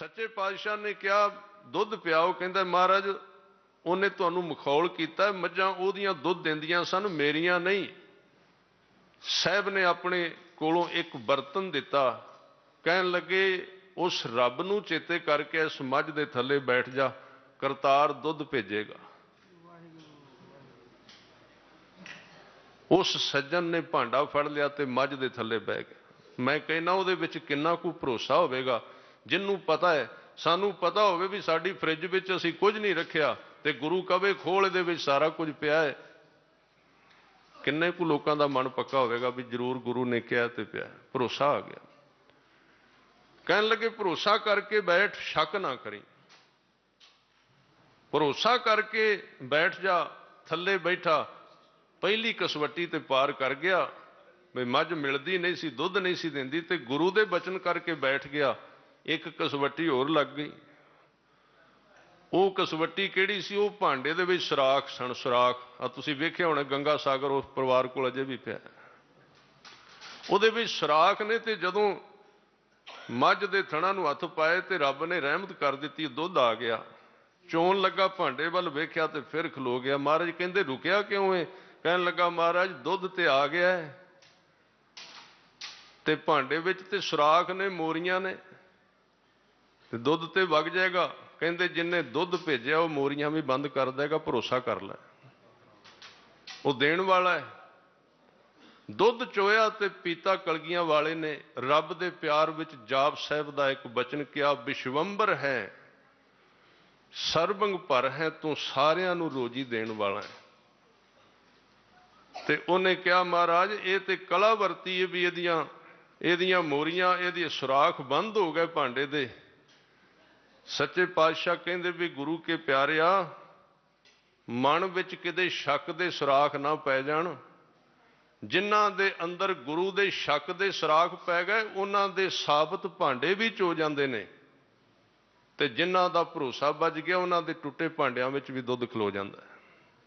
ਸੱਚੇ ਪਾਤਸ਼ਾਹ ਨੇ ਕਿਹਾ, ਦੁੱਧ ਪਿਆਓ, ਕਹਿੰਦਾ, ਮਹਾਰਾਜ, ਉਹਨੇ ਤੁਹਾਨੂੰ ਮਖੌਲ ਕੀਤਾ, ਮੱਝਾਂ ਉਹਦੀਆਂ ਦੁੱਧ ਦਿੰਦੀਆਂ ਸਨ, ਮੇਰੀਆਂ ਨਹੀਂ। ਸਾਹਿਬ ਨੇ ਆਪਣੇ ਕੋਲੋਂ ਇੱਕ ਬਰਤਨ ਦਿੱਤਾ। ਕਹਿਣ ਲੱਗੇ, ਉਸ ਰੱਬ ਨੂੰ ਚੇਤੇ ਕਰਕੇ ਇਸ ਮੱਝ ਦੇ ਥੱਲੇ ਬੈਠ ਜਾ, ਕਰਤਾਰ ਦੁੱਧ ਭੇਜੇਗਾ। ਉਸ ਸੱਜਣ ਨੇ ਭਾਂਡਾ ਫੜ ਲਿਆ ਤੇ ਮੱਝ ਦੇ ਥੱਲੇ ਬਹਿ ਗਿਆ। ਮੈਂ ਕਹਿੰਦਾ, ਉਹਦੇ ਵਿੱਚ ਕਿੰਨਾ ਕੁ ਭਰੋਸਾ ਹੋਵੇਗਾ? ਜਿੰਨੂੰ ਪਤਾ ਹੈ, ਸਾਨੂੰ ਪਤਾ ਹੋਵੇ ਵੀ ਸਾਡੀ ਫ੍ਰਿਜ ਵਿੱਚ ਅਸੀਂ ਕੁਝ ਨਹੀਂ ਰੱਖਿਆ ਤੇ ਗੁਰੂ ਕਵੇ ਖੋਲ ਇਹਦੇ ਵਿੱਚ ਸਾਰਾ ਕੁਝ ਪਿਆ ਹੈ। ਕਿੰਨੇ ਕੁ ਲੋਕਾਂ ਦਾ ਮਨ ਪੱਕਾ ਹੋਵੇਗਾ ਵੀ ਜਰੂਰ ਗੁਰੂ ਨੇ ਕਿਹਾ ਤੇ ਪਿਆ ਭਰੋਸਾ ਆ ਗਿਆ। ਕਹਿਣ ਲੱਗੇ, ਭਰੋਸਾ ਕਰਕੇ ਬੈਠ, ਸ਼ੱਕ ਨਾ ਕਰੀ। ਭਰੋਸਾ ਕਰਕੇ ਬੈਠ ਜਾ, ਥੱਲੇ ਬੈਠਾ, ਪਹਿਲੀ ਕਸਵੱਟੀ ਤੇ ਪਾਰ ਕਰ ਗਿਆ। ਵੀ ਮੱਝ ਮਿਲਦੀ ਨਹੀਂ ਸੀ, ਦੁੱਧ ਨਹੀਂ ਸੀ ਦਿੰਦੀ ਤੇ ਗੁਰੂ ਦੇ ਬਚਨ ਕਰਕੇ ਬੈਠ ਗਿਆ। ਇੱਕ ਕਸਵੱਟੀ ਹੋਰ ਲੱਗ ਗਈ। ਉਹ ਕਸਵੱਟੀ ਕਿਹੜੀ ਸੀ? ਉਹ ਭਾਂਡੇ ਦੇ ਵਿੱਚ ਸਰਾਖ ਸਣ ਸਰਾਖ। ਆ ਤੁਸੀਂ ਵੇਖਿਆ ਹੋਣਾ, ਗੰਗਾ ਸਾਗਰ ਉਸ ਪਰਿਵਾਰ ਕੋਲ ਅਜੇ ਵੀ ਪਿਆ। ਉਹਦੇ ਵਿੱਚ ਸਰਾਖ ਨੇ ਤੇ ਜਦੋਂ ਮੱਝ ਦੇ ਥਣਾ ਨੂੰ ਹੱਥ ਪਾਏ ਤੇ ਰੱਬ ਨੇ ਰਹਿਮਤ ਕਰ ਦਿੱਤੀ, ਦੁੱਧ ਆ ਗਿਆ। ਚੋਣ ਲੱਗਾ, ਭਾਂਡੇ ਵੱਲ ਵੇਖਿਆ ਤੇ ਫਿਰ ਖਲੋ ਗਿਆ। ਮਹਾਰਾਜ ਕਹਿੰਦੇ, ਰੁਕਿਆ ਕਿਉਂ ਏ? ਕਹਿਣ ਲੱਗਾ, ਮਹਾਰਾਜ, ਦੁੱਧ ਤੇ ਆ ਗਿਆ ਹੈ ਤੇ ਭਾਂਡੇ ਵਿੱਚ ਤੇ ਸੁਰਾਖ ਨੇ, ਮੋਰੀਆਂ ਨੇ। ਤੇ ਦੁੱਧ ਤੇ ਵਗ ਜਾਏਗਾ। ਕਹਿੰਦੇ ਜਿੰਨੇ ਦੁੱਧ ਭੇਜਿਆ, ਉਹ ਮੋਰੀਆਂ ਵੀ ਬੰਦ ਕਰ ਦੇਗਾ, ਭਰੋਸਾ ਕਰ ਲੈ। ਉਹ ਦੇਣ ਵਾਲਾ ਹੈ। ਦੁੱਧ ਚੋਇਆ ਤੇ ਪੀਤਾ ਕਲਗੀਆਂ ਵਾਲੇ ਨੇ। ਰੱਬ ਦੇ ਪਿਆਰ ਵਿੱਚ ਜਾਪ ਸਾਹਿਬ ਦਾ ਇੱਕ ਬਚਨ ਕਿਹਾ, ਵਿਸ਼ਵੰਬਰ ਹੈ, ਸਰਬੰਗ ਭਰ ਹੈ, ਤੂੰ ਸਾਰਿਆਂ ਨੂੰ ਰੋਜੀ ਦੇਣ ਵਾਲਾ ਹੈ। ਤੇ ਉਹਨੇ ਕਿਹਾ, ਮਹਾਰਾਜ, ਇਹ ਤੇ ਕਲਾ ਵਰਤੀ ਹੈ ਵੀ ਇਹਦੀਆਂ ਇਹਦੀਆਂ ਮੋਰੀਆਂ, ਇਹਦੀ ਸੁਰਾਖ ਬੰਦ ਹੋ ਗਏ ਭਾਂਡੇ ਦੇ। ਸੱਚੇ ਪਾਤਸ਼ਾਹ ਕਹਿੰਦੇ ਵੀ ਗੁਰੂ ਕੇ ਪਿਆਰਿਆ, ਮਨ ਵਿੱਚ ਕਿਤੇ ਸ਼ੱਕ ਦੇ ਸੁਰਾਖ ਨਾ ਪੈ ਜਾਣ। ਜਿਨ੍ਹਾਂ ਦੇ ਅੰਦਰ ਗੁਰੂ ਦੇ ਸ਼ੱਕ ਦੇ ਸੁਰਾਖ ਪੈ ਗਏ, ਉਹਨਾਂ ਦੇ ਸਾਬਤ ਭਾਂਡੇ ਵੀ ਚੋ ਜਾਂਦੇ ਨੇ। ਤੇ ਜਿਨ੍ਹਾਂ ਦਾ ਭਰੋਸਾ ਵੱਜ ਗਿਆ, ਉਹਨਾਂ ਦੇ ਟੁੱਟੇ ਭਾਂਡਿਆਂ ਵਿੱਚ ਵੀ ਦੁੱਧ ਖਲੋ ਜਾਂਦਾ ਹੈ।